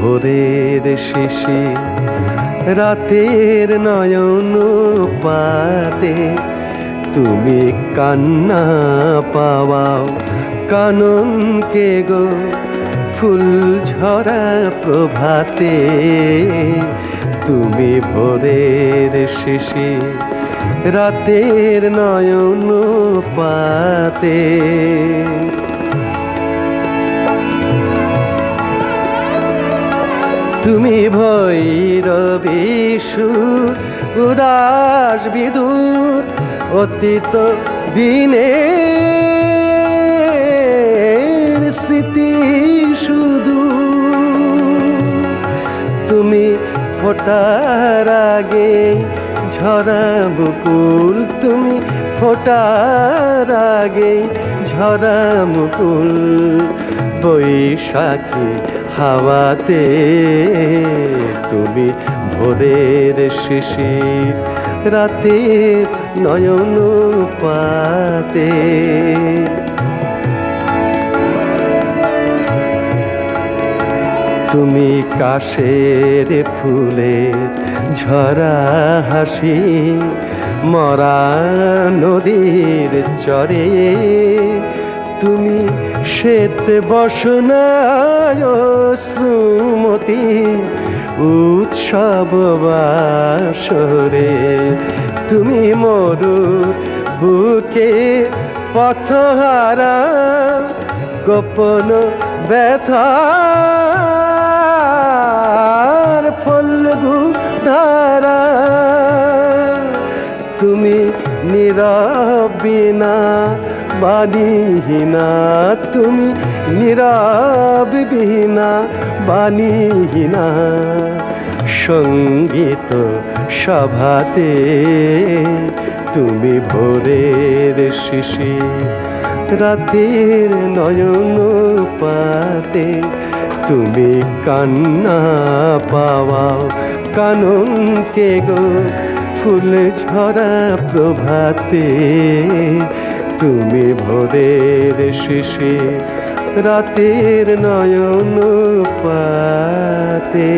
ভোরের শেষে রাতের নয়ন পাতে তুমি কান্না পাওয়াও। কাননকে গো, ফুল ঝরা প্রভাতে তুমি ভোরের শেষে রাতের নয়ন পাতে তুমি ভৈরবেশু উদাস বিদুর, অতীত দিনে স্মৃতি শুধু। তুমি ফোটার আগে ঝরা মুকুল তুমি ফোটার আগে ঝরা মুকুল বৈশাখী হাওয়াতে তুমি ভোরের শিশির, রাতের নয়ন পাতে তুমি কাশের ফুলের ঝরা হাসি, মরা নদীর চরে তুমি শ্বেত বসনায় শ্রুমতি, উৎসব বাসরে। তুমি মরু বুকে পথহারা, গোপন ব্যথার ফলগু ধারা, তুমি নীরবিনা, বাণীহীনা, তুমি নীরব বিহীনা বাণীহীনা। সংগীত সভাতে তুমি ভোরের শিশি, রাতের নয়ন পাতে তুমি কান্না পাওয়াও। কাননকে গো ফুল ঝরা প্রভাতে তুমি ভোরের শেষে রাতের নয়ন পাতে।